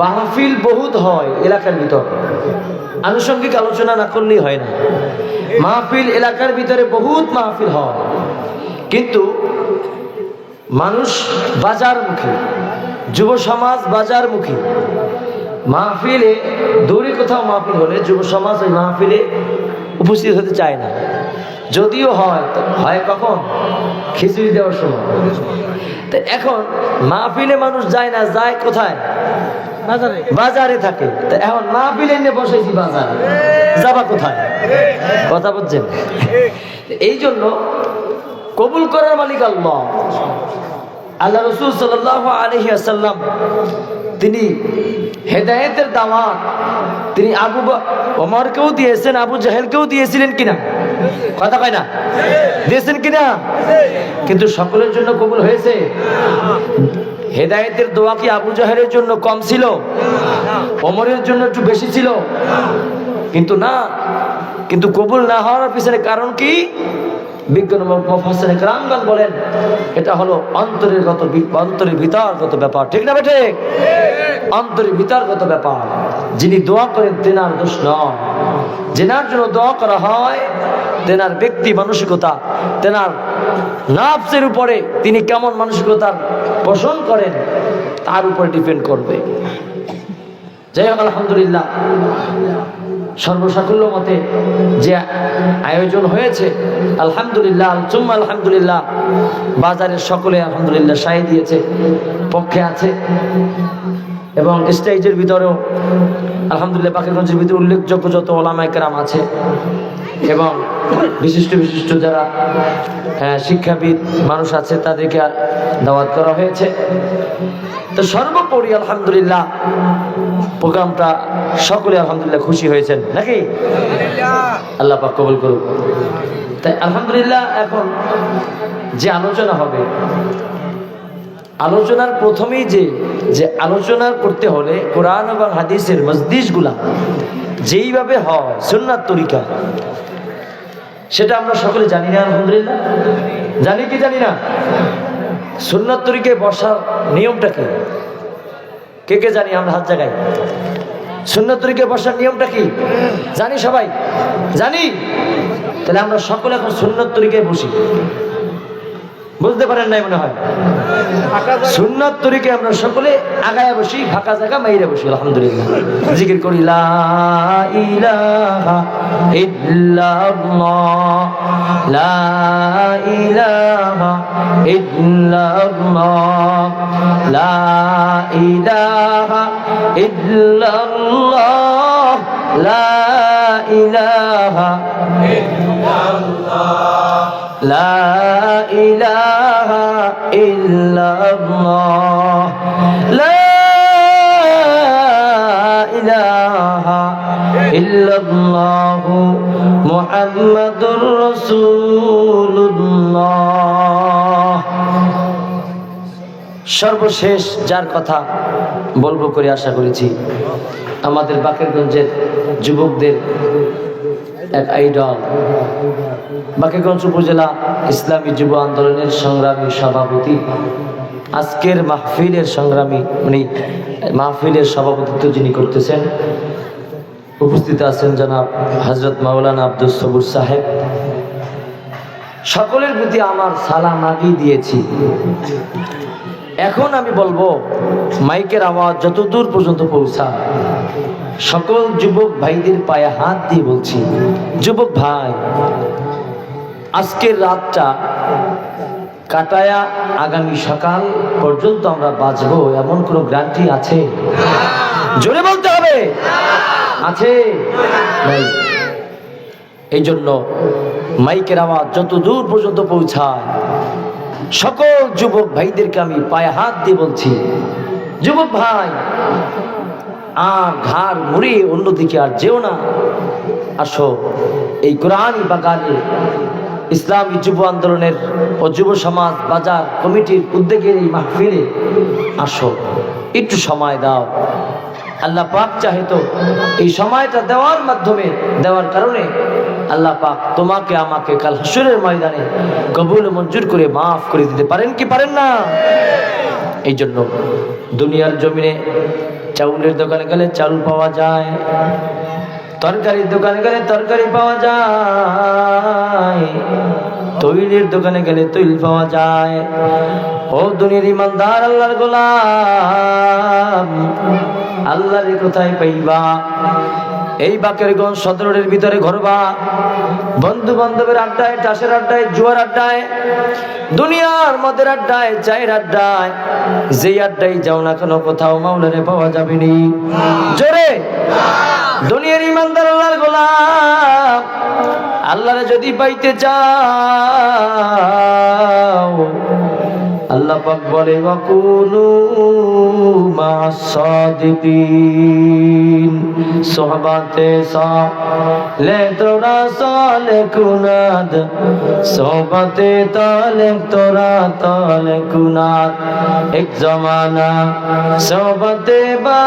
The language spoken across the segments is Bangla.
মাহফিল বহুত হয় এলাকার ভিতর। আনুষঙ্গিক আলোচনা না করলেই হয় না। মাহফিল এলাকার ভিতরে বহুত মাহফিল হয়। কিন্তু মানুষ বাজারমুখী যুব সমাজ বাজারমুখী। মাহফিলে দূরে কোথাও মাহফিল হলে যুব সমাজ ওই মাহফিলে উপস্থিত হতে চায় না। যদিও হয় হয় কখন? খিচুড়ি দেওয়ার সময়। তো এখন মাহফিলে মানুষ যায় না, যায় কোথায়? বাজারে? থাকে। এখন মাহফিলে নিয়ে বসেছি বাজারে। যাবা কোথায়? কথা বলছেন এই জন্য কবুল করার মালিক আল্লাহ। আল্লাহ রসুল আলহি আসাল্লাম তিনি হেদায়েতের দাওয়াত তিনি আবু ওমরকেও দিয়েছেন, আবু জাহেলকেও দিয়েছিলেন কিনা? কথা কয় না? দিয়েছেন কিনা? কিন্তু সকলের জন্য কবুল হয়েছে? হেদায়েতের দোয়া কি আবু জাহেলের জন্য কম ছিল? ওমরের জন্য একটু বেশি ছিল? কিন্তু না। কিন্তু কবুল না হওয়ার পিছনে কারণ কি? ব্যাপার। যিনি দোয়া করেন, তেনার যেনার জন্য দোয়া করা হয়, তেনার ব্যক্তি মানসিকতা, তেনার নাফসের উপরে তিনি কেমন মানসিকতার পোষণ করেন, তার উপরে ডিপেন্ড করবে। যাই হোক, আলহামদুলিল্লাহ। সর্বসাকুল্য মতে যে আয়োজন হয়েছে, আলহামদুলিল্লাহ চুম্মা আলহামদুলিল্লাহ, বাজারের সকলে আলহামদুলিল্লাহ সাই দিয়েছে, পক্ষে আছে। এবং স্টেজের ভিতরেও আলহামদুলিল্লাহ বাকিগঞ্জের ভিতরে উল্লেখযোগ্য যত ওলামাইকেরাম আছে এবং বিশিষ্ট বিশিষ্ট যারা হ্যাঁ, শিক্ষাবিদ মানুষ আছে তাদেরকে দাওয়াত করা হয়েছে। তো সর্বোপরি আলহামদুলিল্লাহ প্রোগ্রামটা সকলে আলহামদুলিল্লাহ খুশি হয়েছেন নাকি? আল্লাহ পাক কবুল করুক। তাই আলহামদুলিল্লাহ এখন যে আলোচনা হবে আলোচনার প্রথমেই যে যে আলোচনা করতে হলে কোরআন এবং হাদিসের মসজিদগুলা যেইভাবে হয়, সুন্নাত তরিকা, সেটা আমরা সকলে জানি না, আলহামদুলিল্লাহ। জানি কি জানি না? সুন্নাত তরিকে বসার নিয়মটা কি? কে কে জানি আমরা হাত জায়গায় সুন্নাত তরিকে বসার নিয়মটা কি? জানি সবাই? জানি? তাহলে আমরা সকলে এখন সুন্নত তরিকে বসি। বুঝতে পারেন নাই মনে হয়? সুন্নত তরিকে আমরা সকলে আগায় বসি, ফাঁকা জায়গা মাইরে বসি, আলহামদুলিল্লাহ। জিকির করি, লা লা লা লা লা মোহাম্মদুর রসুল্লাহ সর্বশেষ যার কথা বলব করে আশা করেছি, আমাদের বাকেরগঞ্জের যুবকদের এক আইডল। বাকেরগঞ্জ উপজেলা ইসলামী যুব আন্দোলনের সংগ্রামী সভাপতি, আজকের মাহফিলের সংগ্রামী উনি মাহফিলের সভাপতিত্ব যিনি করতেছেন উপস্থিত আছেন জনাব হজরত মাওলানা আব্দুল সবুর সাহেব। সকলের প্রতি আমার সালাম আগেই দিয়েছি। এখন আমি বলব, মাইকের আওয়াজ যত দূর পর্যন্ত পৌঁছা সকল যুবক ভাইদের পায়ে হাত দিয়ে বলছি, যুবক ভাই, আজকের রাতটা কাটায়া আগামী সকাল পর্যন্ত আমরা বাঁচবো, এমন কোনো গ্যারান্টি আছে? জোরে বলতে হবে। আছে? এই জন্য মাইকের আওয়াজ যত দূর পর্যন্ত পৌঁছায়, সকল যুবক ভাইদেরকে আমি পায়ে হাত দিয়ে বলছি, যুবক ভাই, আর ঘাড় মুড়ে অন্যদিকে আর যেও না। আসো, এই কোরআনই বাগানে ইসলামী যুব আন্দোলনের ও যুব সমাজ বাজার কমিটির উদ্যোগের এই মাহফিলে আসো। একটু সময় দাও। আল্লাহ পাক চাহিত এই সময়টা দেওয়ার মাধ্যমে, দেওয়ার কারণে আল্লাহ পাক তোমাকে, আমাকে কাল হাসুরের ময়দানে কবুল মঞ্জুর করে মাফ করে দিতে পারেন কি পারেন না? এই জন্য দুনিয়ার জমিনে চাউলের দোকানে গেলে চাউল পাওয়া যায়, তরকারির দোকানে গেলে তরকারি পাওয়া যায়। তৈলের দোকানে গেলে তৈল পাওয়া যায়। ও দুনিয়ার ইমানদার, আল্লাহর গোলাম, আল্লাহর কোথায় পাইবা? এই বাকেরগঞ্জ সদরের ভিতরে ঘরবা। বন্ধু বান্ধবের আড্ডায়, চাষের আড্ডায়, জুয়ার আড্ডায়, দুনিয়ার মদের আড্ডায়, চায়ের আড্ডায়, যেই আড্ডায় যাও না কেন কোথাও মাওলারে পাওয়া যাবে নি জোরে! দুনিয়ার ইমানদার, আল্লাহর গোলাম আল্লাহরে যদি পাইতে চাও আল্লাহ পাক বলে, ওয়াকুনু সোহবাতে সালে তোরা সালে কুনাদ, সোহবাতে তালে তোরা তালে কুনাদ। এক জমানা সোহবাতে বা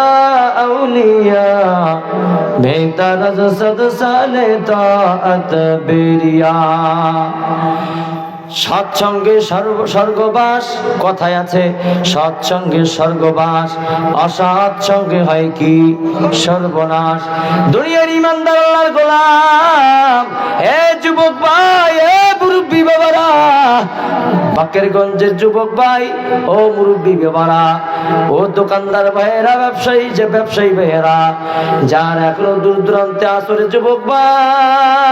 আউলিয়া বেহতর সদ সালে তাআত বেরিয়া। সৎসঙ্গে সর্ব স্বর্গবাস। কথায় আছে, সৎসঙ্গে স্বর্গবাস অসৎ সঙ্গে হয় কি? সর্বনাশ। দুনিয়ার ইমানদার আল্লাহর গোলাম। এ যুবক ভাই, এ মুরব্বী বাবারা। বাকের গঞ্জের যুবক ভাই, ও মুরব্বী বাবারা। ও দোকানদার ভাইয়েরা, ব্যবসায়ী, যে ব্যবসায়ী ভাইয়েরা। যার এখনও দূর দূরান্তে আসরে যুবক ভাই।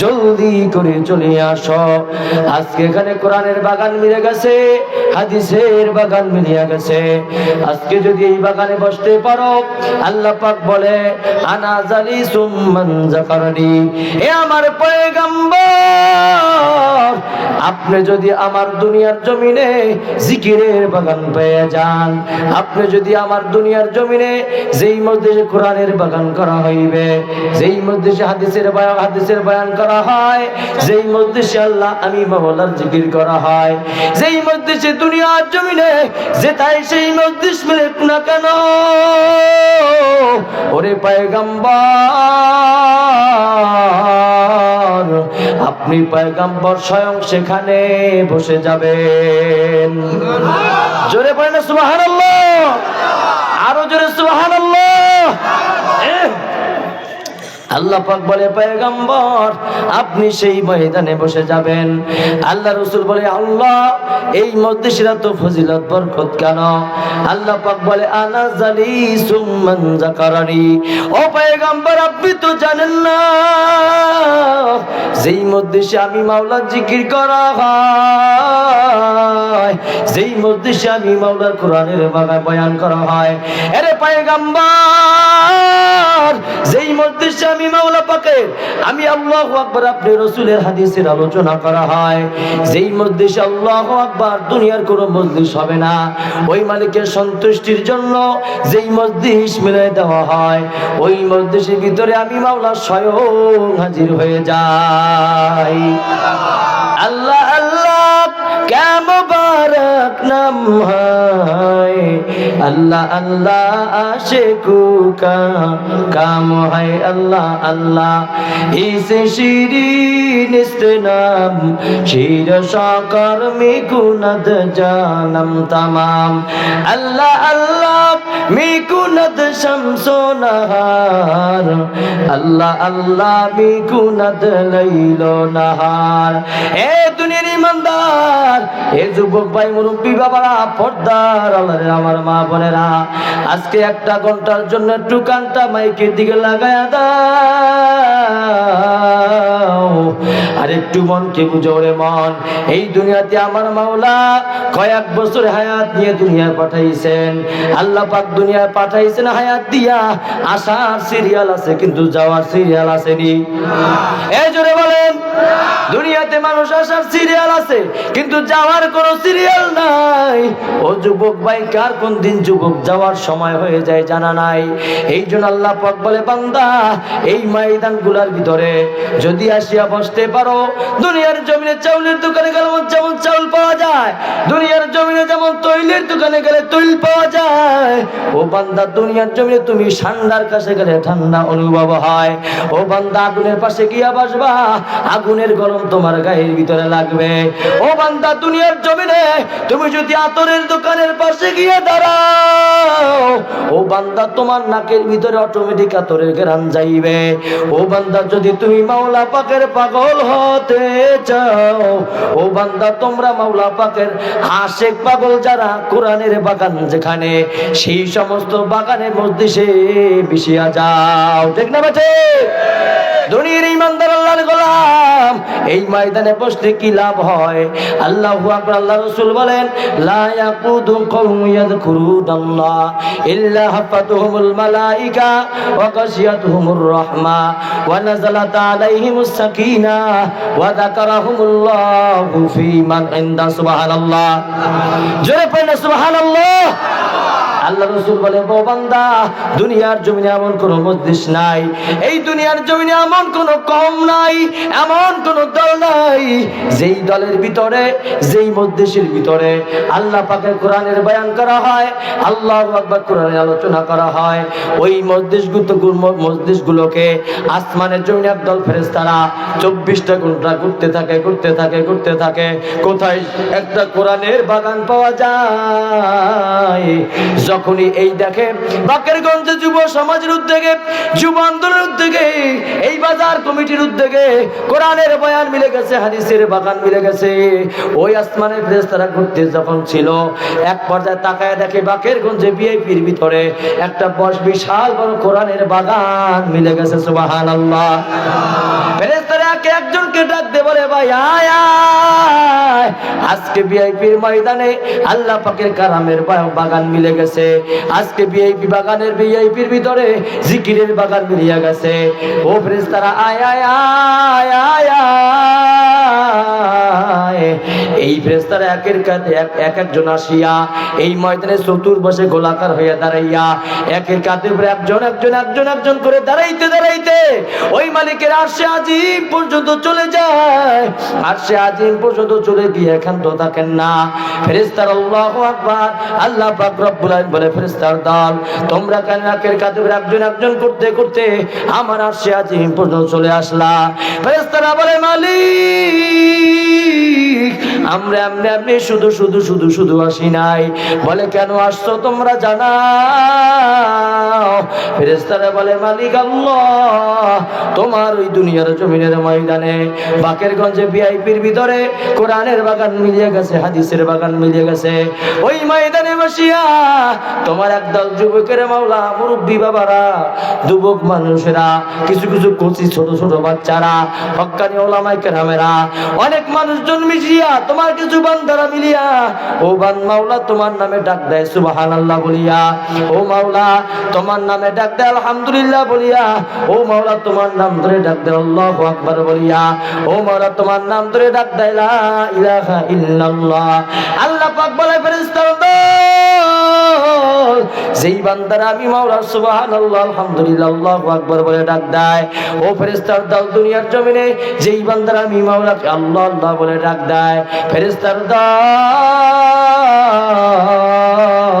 জলদি করে চলে আসো। আজকে এখানে কোরআনের বাগান মিলে গেছে, হাদিসের বাগান মিলিয়া গেছে। আজকে যদি এই বাগানে বসতে পারো, আল্লাহ পাক বলে, আনা জালি সুম্মান জাকারনি। এ আমার পয়গাম্বর, আপনি যদি আমার দুনিয়ার জমিনে জিকিরের বাগান পেয়ে যান, আপনি যদি আমার দুনিয়ার জমিনে যেই মধ্যে কোরআনের বাগান করা হইবে, যেই মধ্যে হাদিসের বয়ান, হাদিসের বয়ান করা হয়। যেই মধ্যে আল্লাহ আমি মহলার জিকির করা হয়। যেই মধ্যে সে দুনিয়ার জমিনে যে তাই সেই মধ্যে মিলে না কেন? ওরে পায়গাম্বার, আপনি পায়গাম্বর স্বয়ং সেখানে বসে যাবেন। জোরে পড়ে না সুবাহান আরও জোরে সুবাহান আল্লাহ পাক বলে পয়গম্বর আপনি সেই ময়দানে বসে যাবেন। আল্লাহ রসুল বলে, আল্লাহ, এই মধ্যে তো ফজিলত বরকত কেন? আল্লাহ পাক বলে, আনা জালি সুম্মান জাকারানি। ও পয়গম্বর আপনি তো জানেন না, যেই মধ্যে আমি মাওলার জিকির করা হয়, যেই মধ্যে আমি মাওলার কোরআনের বাগায় বয়ান করা হয়। এরে পয়গম্বর যেই মধ্যে আমি মাওলা পাকের। আমি আপনি রসুলের হাদিসের আলোচনা করা হয়। যেই আল্লাহ দুনিয়ার কোনো মজলিস হবে না। ওই মালিকের সন্তুষ্টির জন্য যেই মজলিস মিলে দেওয়া হয়, ওই মজলিসের ভিতরে আমি মাওলা স্বয়ং হাজির হয়ে যাই। আল্লাহ কেমবারক নাম হয় আল্লাহ আল্লাহ আশিকু কা কাম হয় আল্লাহ আল্লাহ ইসে শিরিন ইস্তেনাম শির সাকর মে গুনদ জানম তমাম আল্লাহ আল্লাহ মে গুনদ শামসো নাহার আল্লাহ আল্লাহ মে গুনদ লাইলো নাহার এ দুনিয়ার ইমানদার এ যুবক ভাই মুরব্বী বাবারা পর্দার আল্লাহরে আমার মা বোনেরা আজকে একটা ঘণ্টার জন্য একটু কানটা মাইকের দিকে লাগায়া দাও। আর একটু মনকে বুঝো রে মন এই দুনিয়াতে আমার মাওলা কয়েক বছর হায়াত নিয়ে দুনিয়ায় পাঠাইছেন। আল্লাহ পাক দুনিয়ায় পাঠাইছেন হায়াত দিয়া আসার সিরিয়াল আছে কিন্তু যাওয়ার সিরিয়াল আসেনি। এই জোরে বলেন দুনিয়াতে মানুষ আসার সিরিয়াল আছে কিন্তু যাওয়ার কোনো সিরিয়াল নাই। ও যুবক ভাই, কার কোন দিন যুবক যাওয়ার সময় হয়ে যায় জানা নাই। এই জন্য আল্লাহ পাক বলে, বান্দা, এই ময়দানগুলার ভিতরে যদি আসিয়া বসতে পারো, দুনিয়ার জমিনে চাউলের দোকানে গেলে যেমন চাউল পাওয়া যায়, দুনিয়ার জমিনে যেমন তৈলের দোকানে গেলে তৈল পাওয়া যায়। ও বান্দা, দুনিয়ার জমিনে তুমি ঠান্ডার কাছে গেলে ঠান্ডা অনুভব হয়। ও বান্দা, আগুনের পাশে গিয়া বসবা, আগুনের গরম তোমার গায়ের ভিতরে লাগবে। ও বান্দা দুনিয়ার জমিনে তুমি যদি আতরের দোকানের পাশে গিয়ে দাঁড়াও, ও বান্দা তোমার নাকের ভিতরে অটোমেটিক আতরের গ্রাম যাইবে। ও বান্দা যদি তুমি মাওলা পাকের পাগল হতে চাও, ও বান্দা তোমরা মাওলা পাকের আশেক পাগল যারা কোরআনের বাগান যেখানে সেই সমস্ত বাগানের মধ্যে সে মিশিয়া যাও। ঠিক না বেঠে? দুনিয়ার ইমানদার আল্লাহর গোলাম, এই ময়দানে বসতে কি লাভ হয়? আল্লাহু আকবার, আল্লাহ রাসূল বলেন, লা ইয়াকুদু কওমু ইয়াযকুরুনাল্লাহ ইল্লা হাফাতুহুমুল মালাইকা ওয়া গাশিয়াতুহুমুর রাহমা ওয়া নাযালাত আলাইহিমুস সাকিনা ওয়া যাকারাহুমুল্লাহু ফি মান ইনদা সুবহানাল্লাহ। জোরে পড়ে সুবহানাল্লাহ। আল্লাহ রসুল বলে, ও বান্দা, দুনিয়ার জমিনে এমন কোন মজলিস নাই। এই দুনিয়ার জমিনে এমন কোন কম নাই, এমন কোন দল নাই। যেই দলের ভিতরে, যেই মজলিসের ভিতরে আল্লাহ পাকের কোরআনের বয়ান করা হয়, আল্লাহ আকবার কোরআনের আলোচনা করা হয়, ওই মজলিস মজলিস গুলোকে আসমানের জমিনে একদল ফেরেস্তারা চব্বিশটা ঘণ্টা ঘুরতে থাকে ঘুরতে থাকে ঘুরতে থাকে। কোথায় একটা কোরআনের বাগান পাওয়া যায়? যখনই এই দেখে বাকেরগঞ্জে যুব সমাজের উদ্যোগে, যুব আন্দোলনের উদ্যোগে, এই বাজার কমিটির উদ্যোগে কোরআনের বয়ান মিলে গেছে, হাদিসের বাগান মিলে গেছে। ওই আসমানের ফেরেশতারা ঘুরতে যখন ছিল, এক পর্যায়ে তাকায় দেখে বাকেরগঞ্জে বিআইপির ভিতরে একটা বস বিশাল বড় কোরআনের বাগান মিলে গেছে ফেরেশতারা একে একজনকে ডাক বলে, ভাই আজকে বিআইপির ময়দানে আল্লাহ পাকের কারামের বাগান মিলে গেছে। আজকে বিআইপি বাগানের বিআইপির ভিতরে জিকিরের বাগান মিলিয়া গেছে। ও ফ্রেস আয় আয় আয় আয় আয়। এই ফেরেশতারা একের কাঁধে এক এক একজন আসিয়া এই ময়দানে চতুর্পাশে গোলাকার হইয়া দাঁড়াইয়া একের কাঁধের উপরে একজন একজন একজন একজন করে দাঁড়াইতে দাঁড়াইতে ওই মালিকের আরশে আজিম পর্যন্ত চলে যায়। আরশে আজিম পর্যন্ত চলে গিয়ে এখান তো থাকেন না। ফেরেশতার আল্লাহু আকবার, আল্লাহ পাক রব্বুল আলামিন বলে, ফেরেশতার দল, তোমরা কেন একের উপরে একজন একজন করতে করতে আমার আরশে আজিম পর্যন্ত চলে আসলা? ফেরেশতারা বলে, মালিক আমরা এমনি এমনি শুধু শুধু শুধু শুধু আসি নাই। বলে, কেন আসছো তোমরা জানাও? ফেরেশতারা বলে, মালিক আল্লাহ, তোমার ওই দুনিয়ার জমিনের ময়দানে, বাকেরগঞ্জে ভিআইপির ভিতরে কোরআনের বাগান মিলিয়ে গেছে, হাদিসের বাগান মিলিয়ে গেছে। ওই ময়দানে বসিয়া তোমার একদল যুবকের মাওলা, মুরব্বী বাবারা, যুবক মানুষেরা, কিছু কিছু কচি ছোট ছোট বাচ্চারা, হক্কানি ওলামাই কেরামেরা, অনেক মানুষজন মিশিয়া তোমার কিছু বান্দারা মিলিয়া, ও বান মাওলা, তোমার নামে ডাক দেয় সুবাহান আল্লাহ বলিয়া। ও মাওলা, তোমার নামে ডাক দেয়, আলহামদুলিল্লাহ বলিয়া। ও মাওলা, তোমার নাম ধরে ডাক দেয়, আল্লাহ আকবার বলিয়া। ও মাওলা, তোমার নাম ধরে ডাক দেয়, লা ইলাহা ইল্লাল্লাহ। আল্লাহ পাক বলে, ফেরেশতারা যেই বান্দারা আমি মাওলা, সুবহানাল্লাহ, আলহামদুলিল্লাহ, আল্লাহু আকবার বলে ডাক দেয়, ও ফেরেশতার দল দুনিয়ার জমিনে, যেই বান্দারা আমি মাওলা, আল্লাহ আল্লাহ বলে ডাক দেয় ফেরেশতার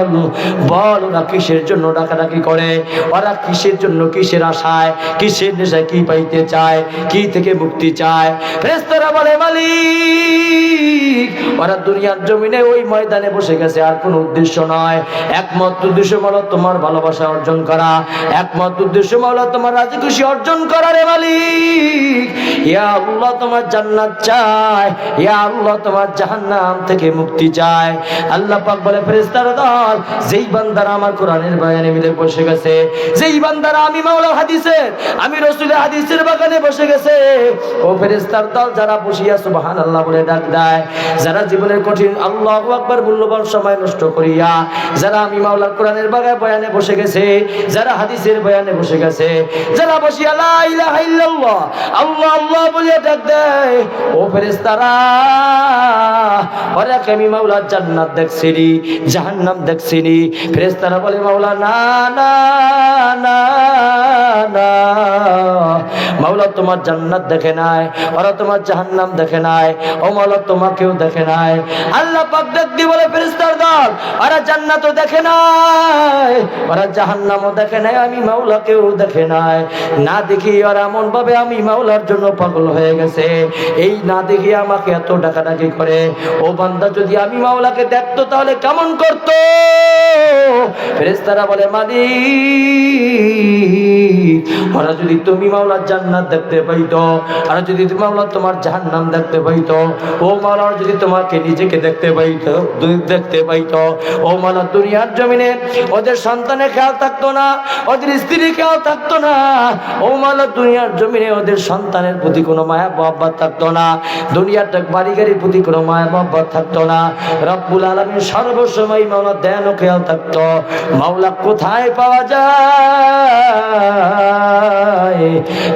দল বল, ওরা কিসের জন্য ডাকাডাকি করে? ওরা কিসের জন্য কিসের আশায়? কিসের নেশায় কি পাইতে চায়? কি থেকে মুক্তি চায়? ফেরেশতারা বলে, মালিক, ওরা দুনিয়ার জমিনে ওই ময়দানে বসে গেছে, আর কোনো উদ্দেশ্য নয়। একমাত্র উদ্দেশ্য হলো তোমার ভালোবাসা অর্জন করা। একমাত্র উদ্দেশ্য হলো তোমার রাজি খুশি অর্জন করা রে মালিক। ইয়া আল্লাহ, তোমার জান্নাত চায়। ইয়া আল্লাহ, তোমার জাহান্নাম থেকে মুক্তি চায়। আল্লাহ পাক বলে, ফেরেশতার দল যেই বান্দারা আমার কোরআনের বয়ানে মিলে বসে গেছে, যেই বান্দারা আমি মাওলা হাদিসের আমি রসুলের হাদিসের বাগানে বসে গেছে, ও ফেরেশতার দল যারা বসিয়া সুবহানাল্লাহ বলে ডাক দেয়, যারা জীবনের কঠিন আল্লাহ মূল্যবান সময় নষ্ট করিয়া, যারা আমি কোরআনের বাগায় বয়ানে বসে গেছে, যারা হাদিসের বয়ানে বসে গেছে, যারা বসিয়া লা ইলাহা ইল্লাল্লাহ, আল্লাহ আল্লাহ বলিয়া ডাক দেয়, ও ফেরেশতারা, ওরা আমি জান্নাত জাহান্নাম দেখছিনি ফেরেশতারা ফেরেস্তারা বলে, মাওলা, না না না না। মাওলা তোমার জান্নাত দেখে নাই, ওরা তোমার জাহান্নাম দেখে নাই, ও মাওলা তোমাকেও দেখে নাই। আল্লাহ পাক দিয়ে বলে, ফেরেশতার দল, ওরা জান্নাতও দেখে নাই, ওরা জাহান্নামও দেখে নাই, আমি মাওলাকেও দেখে নাই। না দেখি ওরা এমন ভাবে আমি মাওলার জন্য পাগল হয়ে গেছে। এই না দেখি আমাকে এত ডাকাডাকি করে। ও বান্দা যদি আমি মাওলাকে দেখতো তাহলে কেমন করতো? ফেরেশতারা বলে, মালিক, ওরা যদি তুমি মাওলার জান্নাত দেখতে পাইতো আর যদি তুমি মাওলা তোমার জাহান্নাম দেখতে পাইতো, ও মাওলা যদি তোমাকে নিজেকে দেখতে পাইতো দেখতে পাইতো, ও মাওলা, দুনিয়ার জমিনে ওদের সন্তানের খেয়াল থাকতো না, ওদের স্ত্রীর খেয়াল থাকতো না, ও মাওলা, দুনিয়ার জমিনে ওদের সন্তানের প্রতি কোনো মায়া মহব্বত থাকতো না, দুনিয়ার বাড়ি গাড়ির প্রতি কোনো মায়া মহব্বত থাকতো না, রব্বুল আলমীর সর্বসময় মাওলা দেন ও খেয়াল থাকতো, মাওলা কোথায় পাওয়া যায়?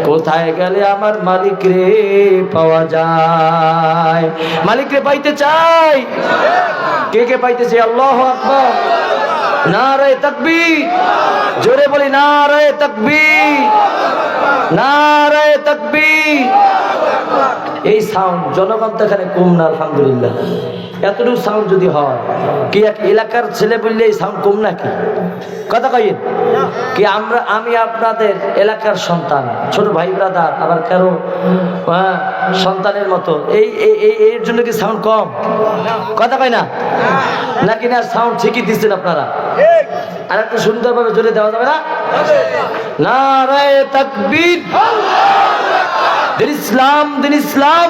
কোথায় গেলে আমার মালিক রে পাওয়া যায়? মালিক রে পাইতে চাই। কে কে পাইতে চাই আল্লাহ আকবর। নারে তাকবীর। জোরে বলি নারে তাকবীর। নারে তাকবীর। এই সাউন্ড জনগণ তো এখানে কম না আলহামদুলিল্লাহ। এতটুকু সাউন্ড যদি হয় কি এক এলাকার ছেলে বললে এই সাউন্ড কম নাকি? কথা কইন কি আমরা আমি আপনাদের এলাকার সন্তান ছোট ভাই ব্রাদার আবার কারও হ্যাঁ, সন্তানের মতো। এই এর জন্য কি সাউন্ড কম? কথা কয় না? নাকি না সাউন্ড ঠিকই দিচ্ছেন আপনারা? আর একটু সুন্দরভাবে জোরে দেওয়া যাবে না? নারায় তাকবীর। দিন ইসলাম দিন ইসলাম।